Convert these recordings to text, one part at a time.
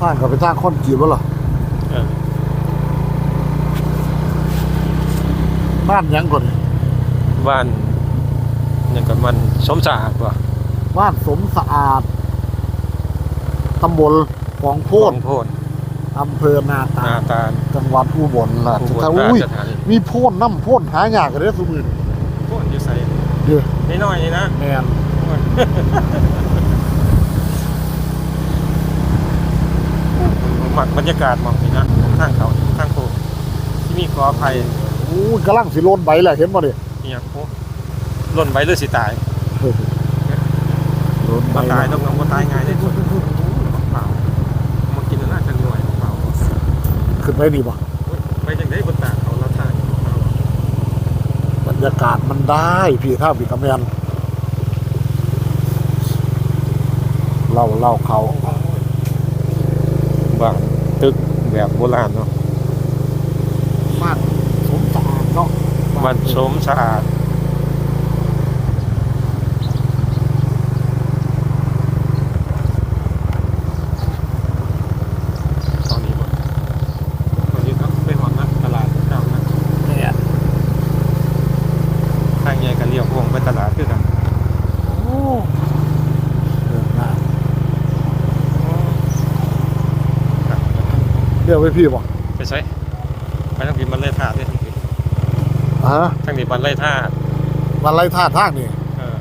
ทางกับไปทางค้อนกรีดวะล่ะเออบ้านหยังก่อนนี่บ้านนี่ก็มันสมสะอาดว่ะบ้านสมสะอาดตำบลของโพขดองโพนอำเภอนาหตาน้าตาลจังหวัดอุบลราชอุบลธานีราอุ้ยชธานีมีโพ่นน้ำโพ่นหายากกันเด้อสุมือนี่โพนอยู่ใส่เด้อน้อยๆนี่นะ แมน ห มักบรรยากาศมองนี่นะทางเขาทางโพนที่มีกอไผ่อู้ยกำลังสิโลนใบแหละเห็นบ่ดินี่ยังโอ้หล่นไปหรือสิตายโลนใบมาตายต้องน้องมาตายง่ายเลยคนเปล่ามากินน่าจะหน่วยเปล่าขึ้นไปนี่บ่ไปจังได้บนตาเขาเราถ่ายเปล่าบรรยากาศมันได้พี่ท่าพี่กำแมนเล่าเล่าเขาบ้าน ตึกแบบโบราณเนาะบ้านสมสะอาดเนาะบ้านสมสะอาดตอนนี้บ่ตอนนี้ครับไปหอดนะตลาดเจ้านะแม่นทางใหญ่กันเลี้ยวพวงไปตลาดคือกันโอ้เดินหน้า เรียกไปพี่บ่ไปใช้ไปทางนี้มันไล่ท่าเนี่ยฮะทางนี้มันไล่ท่าวันไรท่าทางนี่เออ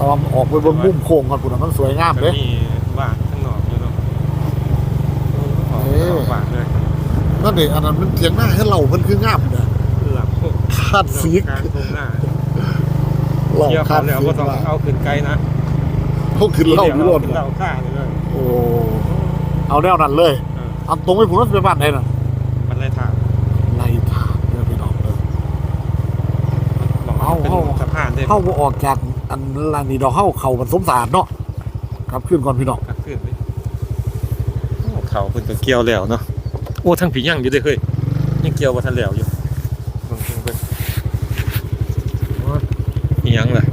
ตอนออกไปบนมุมโค้งกันปุ่นนะมันสวยงามก็เด้มีบ้านข้างนอกอยู่เนาะออกเออออกบ้านเลยนั่นเองอันนั้นมันเถียงหน้าให้เราเพิ่นคืองามเด้อหลับพวกคาดสีกกลางทุ่งหน้าเราเที่ยวคาเขาดแล้วสีก็กต้องว่าเอาขึ้นไกลนะพวกขึ้นเหล่าอยู่รถขึ้นเหล่าข้างเลยโอ้เอาแนวนั้นเลยเอออันตรงไปผมว่าจะไปบ้านไหนน่ะมันไล่ท่าไรท่าเด้อพี่น้องเด้อบอกเอาเป็นเอา สะพานเด้เข้าบ่ออกจากอันลานนี้ดอกเข้าเขามันสมสารเนาะครับขึ้นก่อนพี่น้องกลับขึ้นเลยโอ้เขาเพิ่นก็เกี่ยวแล้วเนาะโอ้ทั้งผีย่างอยู่เด้อเฮ้ยยังเกี่ยวบ่ทันแล้วอยู่เบิ่งเบิ่งเบิ่งอีหยังล่ะ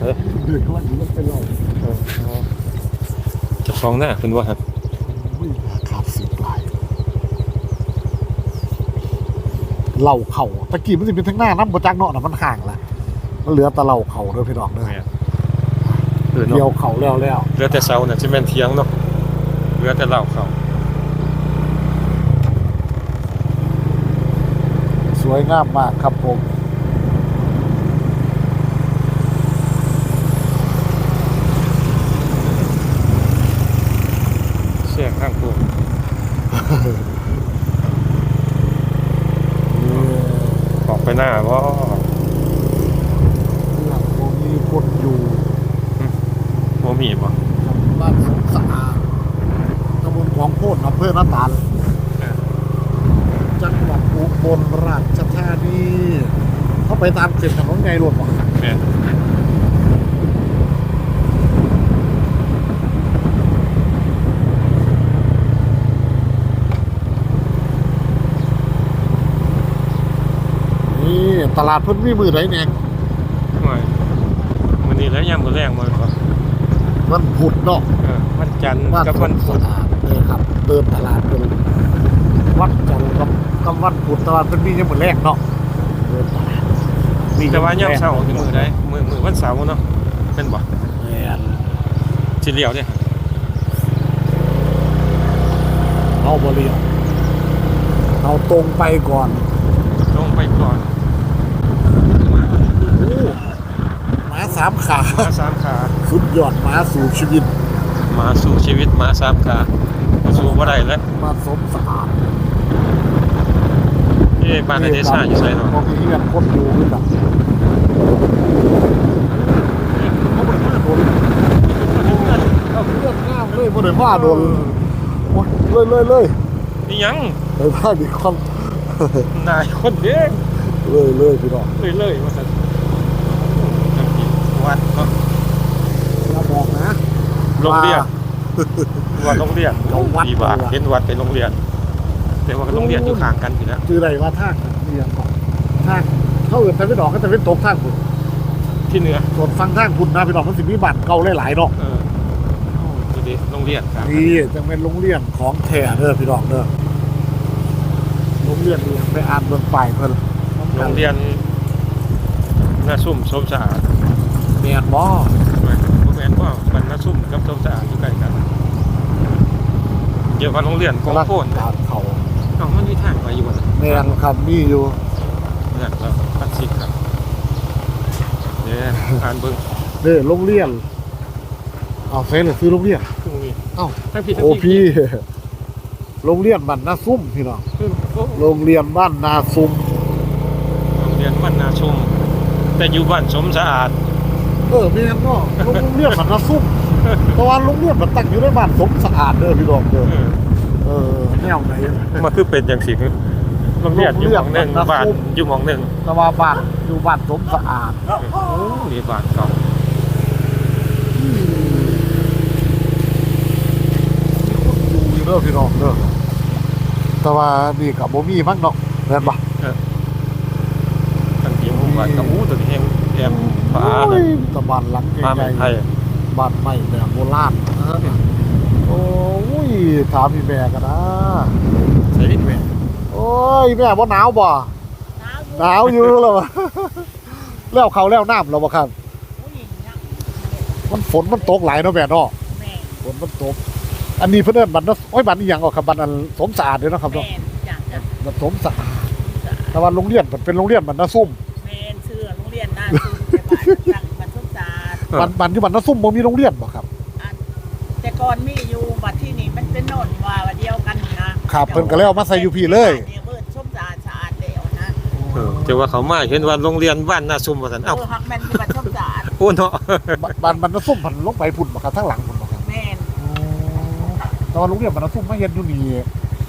เอ้ยเดือดร้อนอยู่มันเป็น เราเจะฟ้าของหน้าเพิ่นว่าครับอุ้ยราคาสิบหลายเหล่าเข่าตะกี้มันจะเป็นทั้งหน้าน้ำประจักเนาะน่ะมันห่างละมันเหลือแต่เหล่าเข่าเด้อพี่น้องเด้อแม่นเออเกี่ยวเนาะเข่าแล้วแล้วเหลือแต่เสาน่ะสิแม่นเถียงเนาะเหลือแต่เหล้าเขาสวยงามมากครับผม เสียงข้างตัว นี่ ออกไป หน้าบ่หลังตรงนี้คนอยู่บ่มีบ่บ้านสมสะอาดตำบลของโพดอำเภอหน้าตาลเออจังหวัดอุบลราชธานีเขาไปตามเส้นถนนไงรวดวะแม่น ตลาดเพิ่นมีมือไหนแหน่งหน่อยมื้อนี้แล้วยามมื้อแรงบ่บ่วันพุธเนาะเออวันจันทร์บ้านกับสวันมพุสะธอาดเลยครับเดินตลาดเป็นวันจันทร์กับกับวันพุธตลาดเพิ่นมียังมือแรกเนาะเดินตลาดมีแต่ว่ายามเช้ามื้คือมื้อใดมื้อมื้อวันเสาร์เนาะเป็นบ่แม่นสิเลี้ยวเด้เอาบ่เรียวเอาตรงไปก่อน ลงไปก่อน โอ้หมา สามขามาสามขาสุดยอดหมาสู่ชีวิตมาสู่ชีวิตมาสามขาสู่บ่ได้แล้วมาสมสะอาดเอ๊ะบ้านในเดชาอยู่ไสเนาะพอมีเงินคนอยู่ขึ้นแบบเขาบ่ได้มาโดนเอาเรื่องงามเลยบ่ได้มาโดนโอ้ยเลยเลยเลยนี่หยังไปบ้านอีกคนนายคนเด้งเลยเลยพี่น้องเลยเลยว่าซั่นจังซี่ วัดเนาะอย่าบอกนะโรงเรียนว่าโรงเรียนเราวัดดีว่าเราวัดเห็นวัดเป็นโรงเรียน แต่ว่าโรงเรียนอยู่ข้างกันอยู่แล้วคืออะไรว่าทางเรียนก่อนทางเขาอื่นแต่ไม่ดอกก็แต่เป็นตกทางคุณที่เหนือส่วนฟังทางคุณนะพี่น้องมันสิมีบ้านเก่าหลายๆเนาะเออโอ้ดูดิโรงเรียนครับนี่จังเป็นโรงเรียนของแท้เด้อพี่น้องเด้อโรงเรียนนี่ไปอ่านเมืองป้ายเพิ่นโรงเรียนหน้าซุ่มสมสะอาด แม่นบ่ไม่บ่แม่นว่ามันหน้าซุ่มกับสมสะอาดอยู่ใกล้กันเดี๋ยวว่าโรงเรียนของโพนกาดเขาเอ้ามันมีทางไปอยู่บ่ล่ะแม่นครับมีอยู่นั่นแล้วพัดสิกครับเดี๋ยวอ่านเบิ่งเด้อโรงเรียนเอาเซ่เลยซื้อโรงเรียนตรงนี้เอ้าทั้งพี่ทั้งโอ้พี่โรงเรียนบ้านนาซุ่มพี่น้องโอ้โรงเรียนบ้านนาซุ่มโรงเรียนบ้านนาชุมแต่อยู่บ้านสมสะอาด เออแม่นเนาะโรงเรียนบ้านนาซุ่มเพราะว่าโรงเรียนมันตั้งอยู่ในบ้านสมสะอาดเด้อพี่น้องเด้อเออเออแนวไหนมันคือเป็นอย่างสิคือโรงเรียนอยู่หมองหนึ่งโรงเรียนบ้านบ้านนาซุ่มอยู่หมองหนึ่งแต่ว่าบ้านอยู่บ้านสมสะอาดโอ้นี่บ้านเก่าอยู่เด้อพี่น้องเด้อแต่ว่านี่กับบ่มีมั้งเนาะแม่นบ่ตั้งที่หมู่บ้านกับอู้ตัวนี้แห้ง แอมฟ้าโอ้เลยยแตะบ้านหลังฟ้าใหเมืญ่องไทยๆบ้านใหม่แบบโบราณนะโอ้ยถามพี่แม่กันนะ ใช่ไหมโอ้ยแม่บ่หนาวบ่หนาวอยู่แล้วบ่ แล้วเขาแล้วน้ำแล้วบ่ครับ ผู้หญิงนะมันฝนมันตกหลายเนาะแม่เนาะแม่ฝนมันตก อันนี้เพิ่นเอิ้นบัตรเนาะโอ้ยบัตรอีหยังก็ครับบัตรอันสมสะอาดเด้อเนาะครับแม่เนาะจ้ะจ้ะบัตรสมสะอาดแต่ว่าโรงเรียนมันเป็นโรงเรียนบัตรนาซุ่ม แม่เชื่อโรงเรียนน่าสูงแต่บ้านตั้งบรรทุกศาสตร์บัตรบัตรที่บัตรนาซุ่มบ่มีโรงเรียนบ่ครับ แต่ก่อนมีอยู่บัดที่นี่มันเป็นโน่นว่าว่าเดียวกันนะครับเพิ่นก็เลยเอามาใส่อยู่พี่เลย เดี๋ยวเบิดส้มสะอาดสะอาดเดียวนะเออแต่ว่าเขามาเห็นว่าโรงเรียนบ้านนาซุ่มว่าซั่นเอเอ้าอหักแม่นที่บัดส้มสะอาดโอ้เนาะบัตรบัตรบัตรนาซุ่มมันลงไปพุ่นบ่ครับทางหลังพุ่นบ่ครับแม่นแต่ว่าโรงเรียนบัตรนาซุ่มมาเฮ็ดอยู่นี่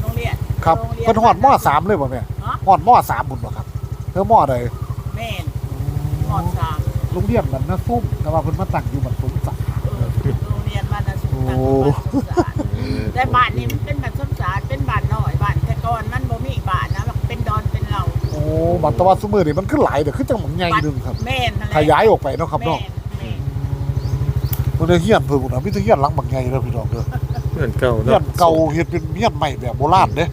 โรงเรียนครับโรงรีย เพิ่นฮอดม .3 เลยบ่แม่ฮะ ฮอดม .3 พุ่นบ่ครับเธอมใดแม่น หมอดสามโรงเรียนบัตรนาซุ่มแต่ว่าเพิ่นมาตั้งอยู่บัตรสมสะอาดเออโรงเรียนบ้านน่าสูงโอ้ตั้งบ้านส้มสะอาดแต่บ้านนี้มันเป็นบ้านส้มสะอาดเป็นบ้านน้อยบ้านแต่ก่อนมันบ่มีบ้านนะมันเป็นดอนเป็นเหล่าโอ้บัตรแตะวันซุมื้อนี่มันคือหลายเด้อคือจังหม่องใหญ่หนึงครับ แม่นนั่นแหละขยายออกไปเนาะครับเนาะแม่นแม่นมันได้เฮียนเพิ่นพุ่นน่ะมีแต่เฮียนหลังบักใหญ่เด้อพี่น้องเด้อเพื่อนเก่าเฮียเนาะนเก่าเฮ็ดเป็นเฮียนใหม่แบบโบราณเด้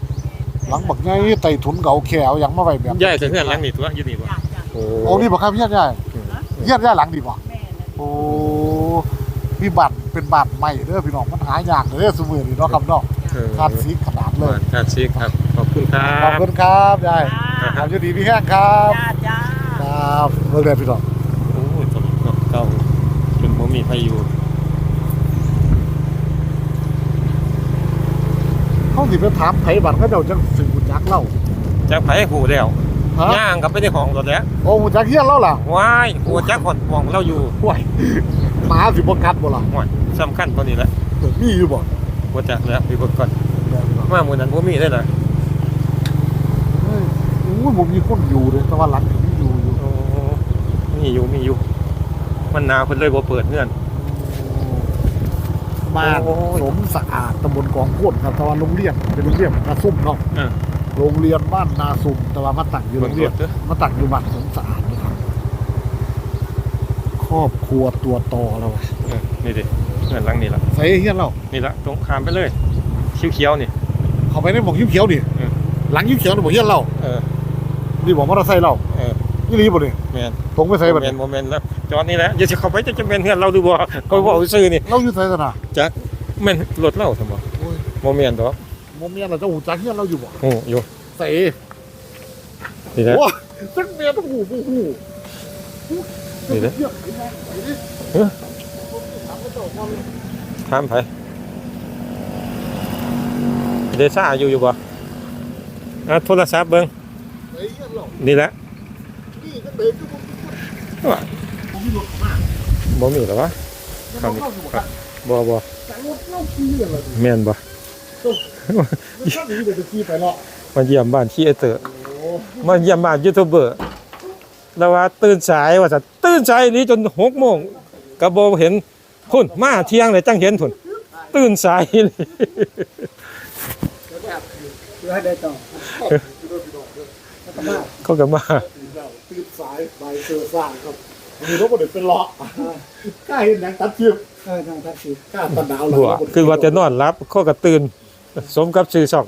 หลังบักใหญ่ไต้ถุนเก่าแขวหยังมาไว้แบบ ย้ายถึงเฮือนหลังนี้ตัวอยู่นี่บ่จ้ะจ้ะ โอ้โอ้นี่บ่ครับเฮียนใหญ่เฮียนใหญ่หลังดีบ่แม่นั่นโอ้มีบัตรเป็นบัตรใหม่เด้อพี่น้องมันหายากเด้อซุมื้อนี้เนาะครับเนาะเออคาดสีขนาดเลยบ้านคาดซิกครับขอบคุณครัขอบบคุณครับยายจ้าครับอยู่ดีพี่แห้งครับจ้าจ้าครับเบิ่งได้พี่น้องโอ้ยตลกเนาะเก่าจนบ่มีใครอยู่เฮาสิไปถามไผบัตรเขาเจ้าจังสิรู้จักเล่าจักไผหูแล้ว ฮะย่างกลับไปในห้องรถแล้วโอ้รู้จักเฮียนเล่าล่ะว้ายหัวจักหอนมองเราอยู่ห่วยหมาสิบ่กัดบ่ล่ะว้ายสำคัญตัวนี้แหละเออมีอยู่บ่หัวจักแล้วไปเบิ่งก่อนได้พี่น้องมามื้อนั้นบ่มีได้ล่ะเฮ้ยโอ้ยบ่มีคนอยู่เลยแต่ว่าหลังนี่มีอยู่อยู่โอ้มีอยู่มีอยู่ มันหนาวเพิ่นเลยบ่เปิดเงื่อนบ้านโอ้ย สมสะอาดตำบลกองโคตรครับแต่ว่าโรงเรียนเป็นโรงเรียนนาซุ่มเนาะ เออ โรงเรียนบ้านนาซุ่มแต่ว่ามาตั้งอยู่โรงเรียนเด้อมาตั้งอยู่บ้านสมสะอาดนะครับ ครอบครัวตัวต่อแล้วว่ะเออนี่ดิเงื่อนหลังนี่ล่ะใส่เฮียนเรานี่ละตรงข้ามไปเลยเขียวๆนี่ เข้าไปในหมองยิ้มเขียวนี่เออ หลังยิ้มเขียวนี่บอกเฮียนเราเออนี่บอกมอเตอร์ไซค์เราเออนี่รีบ่นี่แม่นตรงไปใส่โมบ่เมนี่นต์โมเมนต์แล้วจอดนี่แหละอย่าสิเข้าไปจะจะเป็นเฮือนเราดูบ่เขาบอกซื่อนี่เราอยู่ไสซะนะแม่นรถเราซั่นบ่โอ้ย โมเมนต์ดอก บ่แม่นเราจะหูจักเฮียนเราอยู่บ่โอ้อยู่ใส่นี่แหละโอ้ยจักแม่นหูบ่หูนี่เด้อเฮียนไปไหนไปดิเออถามเขาเจ้าก่อนเลยถามไผเดซ่าอยู่อยู่บ่อะโทรศัพท์เบิ่งใส่เฮียนเรานี่แหละนี่ก็เดินอยู่บ่ผมมีรถเข้ามาบ่มีหรอวะแล้วเราเข้าอยู่บ่ครับบ่บ่แต่รถเราขี่อะไรดิแม่นบ่ มันชอบหนีเดี๋ยวจะขี่ไปเนาะมาเยี่ยมบ้านครีเอเตอร์โอ้มาเยี่ยมบ้านยูทูบเบอร์แล้วว่าตื่นสายว่าจะตื่นสายนี้จนหกโมงก็บ่เห็นพุ่นมาเที่ยงเลยจังเห็นพุ่นตื่นสายเลยเพื่อให้ได้ต่อเดี๋ยวพี่น้องเดี๋ยวแล้วก็มาเขาก็มาตื่นแล้วตื่นสายใบเซอร์ซ่าครับมีรถบ่ได้เป็นเลาะกล้าเห็นหยังตัดคลิปเออทางภาษีกล้าตัดดาวหัวคือว่าจะนอนรับข้อก็ตื่น สมกับชื่อช่อง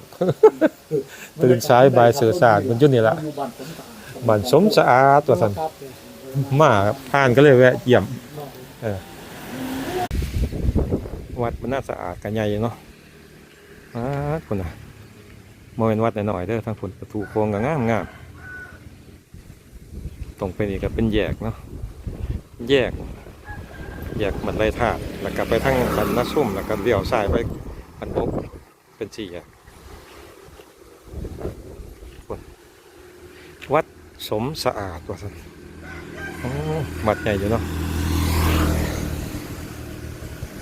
ตื่นสายบ่ายสื่อสารมันอยู่นี่ละบ้านสมสะอาดว่าซั่นมาครับผ่านก็เลยแวะเยี่ยมวัดมันน่าสะอาดกันใหญ่เนาะอาคุณน่ะบ่แม่นวัดน้อยๆเด้อทางผลประตูโค้งก็งามงามตรงไปนี่ก็เป็นแยกเนาะแยก แยกมันไรธาตุแล้วก็ไปทางบันนาซุ่มแล้วก็เลี้ยวซ้ายไปบันบก เป็นสี่แยกวัดสมสะอาดว่าซั่นโอ้บัดใหญ่อยู่เนาะ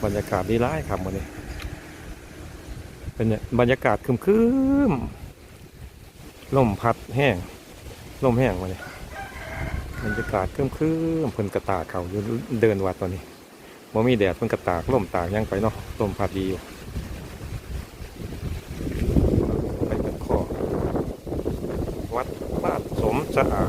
บรรยากาศดีร้ายครับวันนี้เป็นบรรยากาศคึมคืมๆลมพัดแห้งลมแห้งวันนี้บรรยากาศคึมคืมๆเพิ่นกระตากเขาอยู่เดินวัดตอนนี้บ่มีแดดเพิ่นกระตากลมตากยังไปเนาะลมพัดดีอยู่ไปเป็นข้อวัดบ้า